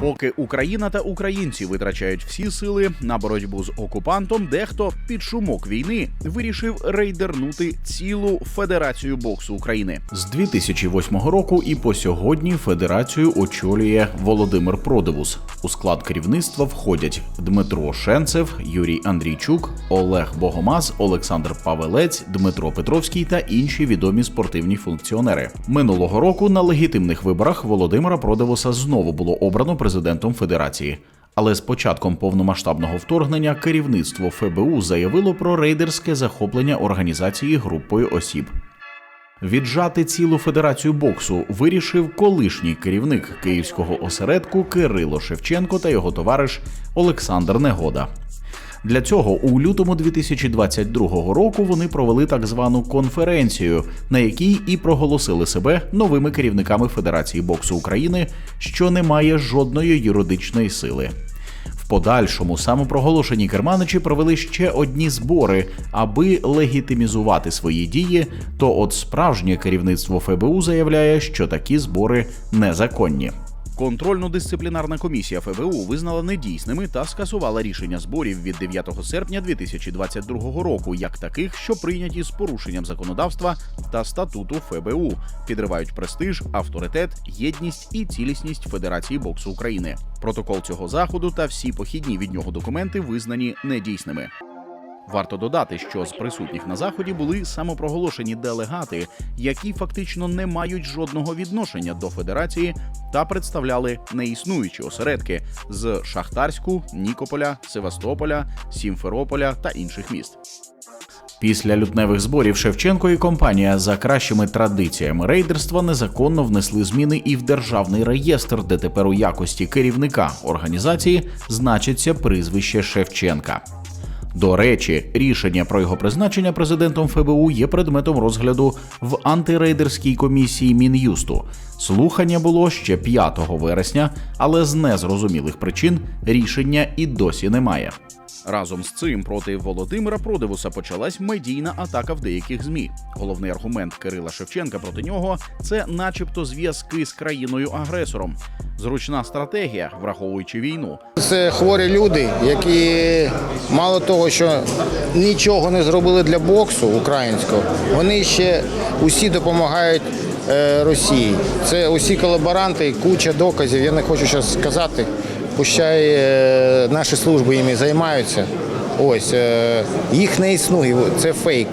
Поки Україна та українці витрачають всі сили на боротьбу з окупантом, дехто під шумок війни вирішив рейдернути цілу федерацію боксу України. З 2008 року і по сьогодні федерацію очолює Володимир Продивус. У склад керівництва входять Дмитро Шенцев, Юрій Андрійчук, Олег Богомаз, Олександр Павелець, Дмитро Петровський та інші відомі спортивні функціонери. Минулого року на легітимних виборах Володимира Продивуса знову було обрано президентом федерації. Але з початком повномасштабного вторгнення керівництво ФБУ заявило про рейдерське захоплення організації групою осіб. Віджати цілу федерацію боксу вирішив колишній керівник київського осередку Кирило Шевченко та його товариш Олександр Негода. Для цього у лютому 2022 року вони провели так звану конференцію, на якій і проголосили себе новими керівниками Федерації боксу України, що не має жодної юридичної сили. В подальшому самопроголошені керманичі провели ще одні збори, аби легітимізувати свої дії. То от справжнє керівництво ФБУ заявляє, що такі збори незаконні. Контрольно-дисциплінарна комісія ФБУ визнала недійсними та скасувала рішення зборів від 9 серпня 2022 року, як таких, що прийняті з порушенням законодавства та статуту ФБУ, підривають престиж, авторитет, єдність і цілісність Федерації боксу України. Протокол цього заходу та всі похідні від нього документи визнані недійсними. Варто додати, що з присутніх на заході були самопроголошені делегати, які фактично не мають жодного відношення до федерації та представляли неіснуючі осередки з Шахтарську, Нікополя, Севастополя, Сімферополя та інших міст. Після лютневих зборів Шевченко і компанія за кращими традиціями рейдерства незаконно внесли зміни і в державний реєстр, де тепер у якості керівника організації значиться прізвище Шевченка. До речі, рішення про його призначення президентом ФБУ є предметом розгляду в антирейдерській комісії Мін'юсту. Слухання було ще 5 вересня, але з незрозумілих причин рішення і досі немає. Разом з цим проти Володимира Продивуса почалась медійна атака в деяких змі. Головний аргумент Кирила Шевченка проти нього це, начебто, зв'язки з країною-агресором. Зручна стратегія, враховуючи війну. Це хворі люди, які мало того, що нічого не зробили для боксу українського, вони ще усі допомагають е, Росії. Це усі колаборанти, куча доказів. Я не хочу зараз сказати. Пущай е, наші служби іми займаються. Ось е, їх не існує. Це фейк.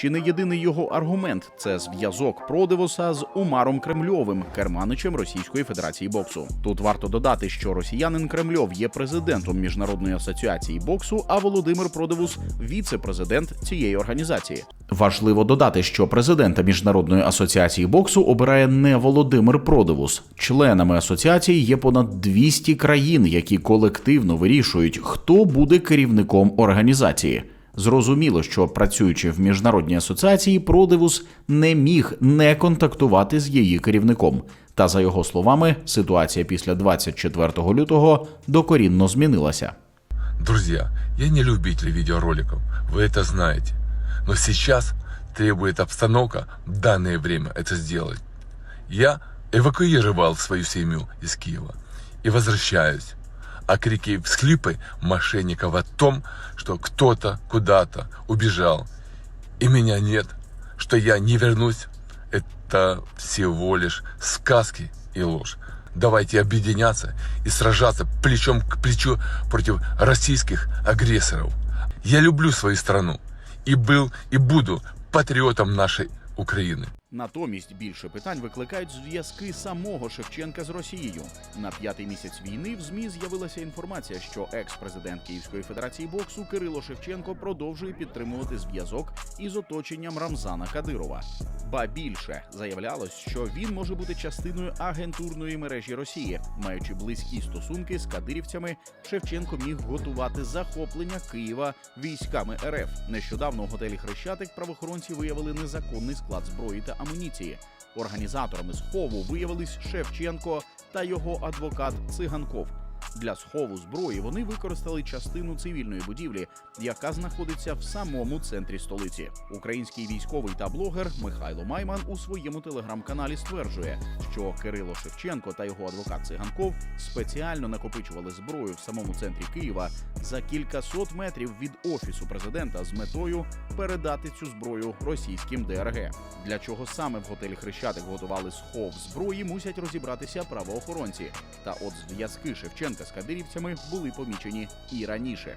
Чи не єдиний його аргумент це зв'язок Продивуса з Умаром Кремльовим, керманичем Російської Федерації боксу. Тут варто додати, що росіянин Кремльов є президентом міжнародної асоціації боксу, а Володимир Продивус віце-президент цієї організації. Важливо додати, що президента міжнародної асоціації боксу обирає не Володимир Продивус. Членами асоціації є понад 200 країн, які колективно вирішують, хто буде керівником організації. Зрозуміло, що працюючи в міжнародній асоціації, Продивус не міг не контактувати з її керівником. Та за його словами, ситуація після 24 лютого докорінно змінилася. Друзья, я не любитель видеороликов, вы это знаете. Но сейчас требует обстановка в данное время это сделать. Я эвакуировал свою семью из Киева и возвращаюсь. А крики и всхлипы мошенников о том, что кто-то куда-то убежал, и меня нет, что я не вернусь, это всего лишь сказки и ложь. Давайте объединяться и сражаться плечом к плечу против российских агрессоров. Я люблю свою страну и был и буду патриотом нашей Украины. Натомість більше питань викликають зв'язки самого Шевченка з Росією. На п'ятий місяць війни в змі з'явилася інформація, що екс-президент Київської федерації боксу Кирило Шевченко продовжує підтримувати зв'язок із оточенням Рамзана Кадирова. Ба більше заявлялось, що він може бути частиною агентурної мережі Росії, маючи близькі стосунки з кадирівцями. Шевченко міг готувати захоплення Києва військами РФ. Нещодавно у готелі Хрещатик правоохоронці виявили незаконний склад зброї та амуніції. Організаторами схову виявились Шевченко та його адвокат Циганков. Для схову зброї вони використали частину цивільної будівлі, яка знаходиться в самому центрі столиці. Український військовий та блогер Михайло Майман у своєму телеграм-каналі стверджує, що Кирило Шевченко та його адвокат Циганков спеціально накопичували зброю в самому центрі Києва за кількасот метрів від офісу президента з метою передати цю зброю російським ДРГ. Для чого саме в готелі Хрещатик готували схов зброї, мусять розібратися правоохоронці. Та от зв'язки Шевченка з кадирівцями були помічені і раніше.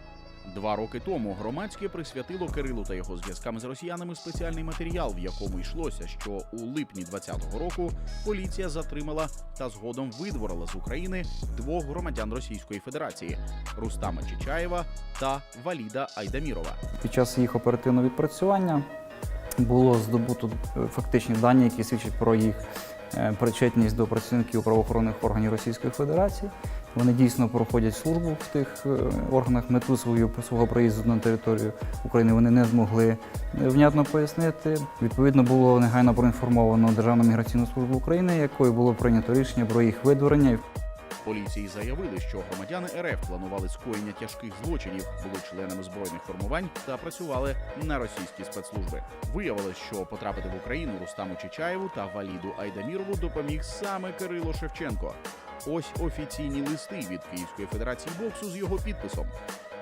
Два роки тому громадське присвятило Кирилу та його зв'язкам з росіянами спеціальний матеріал, в якому йшлося, що у липні 2020 року поліція затримала та згодом видворила з України двох громадян Російської Федерації Рустама Чичаєва та Валіда Айдамірова. Під час їх оперативного відпрацювання було здобуто е, фактичні дані, які свідчать про їх е, причетність до працівників правоохоронних органів Російської Федерації. Вони дійсно проходять службу в тих е, органах. Мету свою свого приїзду на територію України вони не змогли е, внятно пояснити. Відповідно, було негайно проінформовано Державну міграційну службу України, якою було прийнято рішення про їх видворення. Поліції заявили, що громадяни РФ планували скоєння тяжких злочинів, були членами збройних формувань та працювали на російські спецслужби. Виявилось, що потрапити в Україну Рустаму Чичаєву та Валіду Айдамірову допоміг саме Кирило Шевченко. Ось офіційні листи від Київської федерації боксу з його підписом.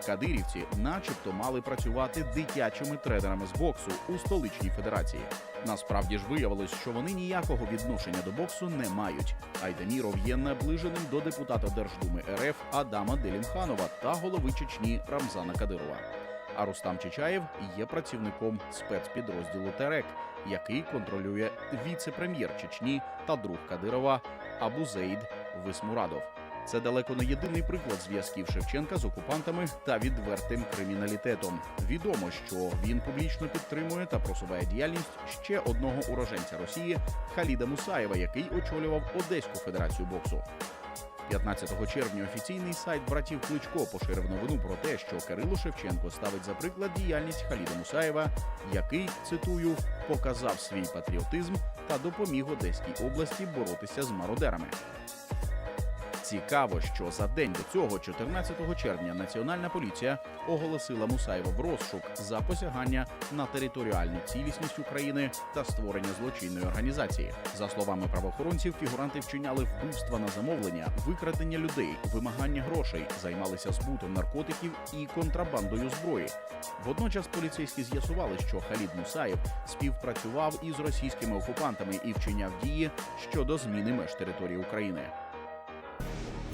Кадирівці, начебто, мали працювати дитячими тренерами з боксу у столичній федерації. Насправді ж виявилось, що вони ніякого відношення до боксу не мають. Айдаміров є наближеним до депутата Держдуми РФ Адама Делімханова та голови Чечні Рамзана Кадирова. А Рустам Чичаєв є працівником спецпідрозділу Терек, який контролює віце-прем'єр Чечні та друг Кадирова Абузейд Висмурадов. Це далеко не єдиний приклад зв'язків Шевченка з окупантами та відвертим криміналітетом. Відомо, що він публічно підтримує та просуває діяльність ще одного уроженця Росії Халіда Мусаєва, який очолював Одеську федерацію боксу. 15 червня офіційний сайт братів Кличко поширив новину про те, що Кирило Шевченко ставить за приклад діяльність Халіда Мусаєва, який цитую показав свій патріотизм та допоміг Одеській області боротися з мародерами. Цікаво, що за день до цього, 14 червня, Національна поліція оголосила Мусаєва в розшук за посягання на територіальну цілісність України та створення злочинної організації. За словами правоохоронців, фігуранти вчиняли вбивства на замовлення, викрадення людей, вимагання грошей, займалися збутом наркотиків і контрабандою зброї. Водночас поліцейські з'ясували, що Халід Мусаєв співпрацював із російськими окупантами і вчиняв дії щодо зміни меж території України.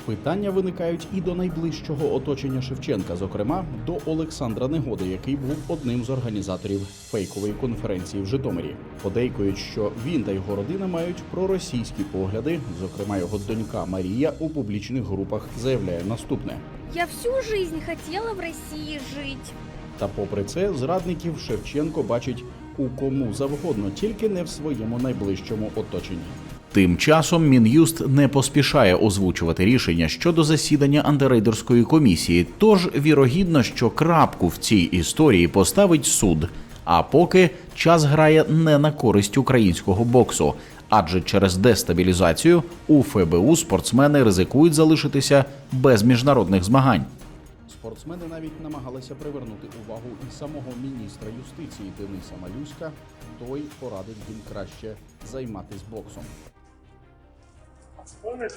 Питання виникають і до найближчого оточення Шевченка, зокрема до Олександра Негоди, який був одним з організаторів фейкової конференції в Житомирі. Подейкують, що він та його родина мають проросійські погляди. Зокрема, його донька Марія у публічних групах заявляє наступне. Я всю жизнь хотела в России жить. Та попри це, зрадників Шевченко бачить у кому завгодно, тільки не в своєму найближчому оточенні. Тим часом Мін'юст не поспішає озвучувати рішення щодо засідання антирейдерської комісії, тож вірогідно, що крапку в цій історії поставить суд. А поки час грає не на користь українського боксу, адже через дестабілізацію у ФБУ спортсмени ризикують залишитися без міжнародних змагань. Спортсмени навіть намагалися привернути увагу і самого міністра юстиції Дениса Малюська. Той порадив їм краще займатися боксом. Пане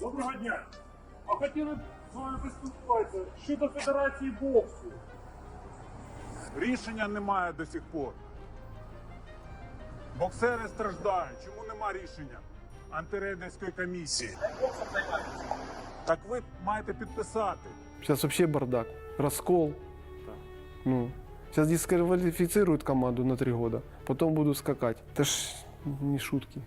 доброго дня. А хотіли б з вами поспілкуватися щодо Федерації боксу. Рішення немає до сих пор. Боксери страждають. Чому нема рішення антирейдерської комісії? Так ви маєте підписати. Сейчас вообще бардак. Раскол. Ну, сейчас дисквалифицируют команду на три года, потом будут скакать. Это ж не шутки.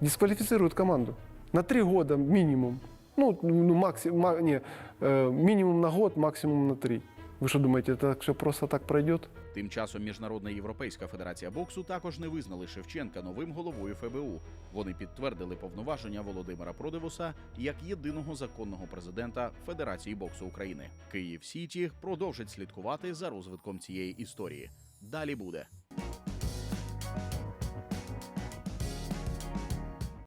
Дисквалифицируют команду На три года минимум. Ну, ну максимум, не, э, минимум на год, максимум на три. Вы что думаете, это все просто так пройдет? Тим часом Міжнародна європейська федерація боксу також не визнали Шевченка новим головою ФБУ. Вони підтвердили повноваження Володимира Продивоса як єдиного законного президента Федерації боксу України. Київ Сіті продовжить слідкувати за розвитком цієї історії. Далі буде.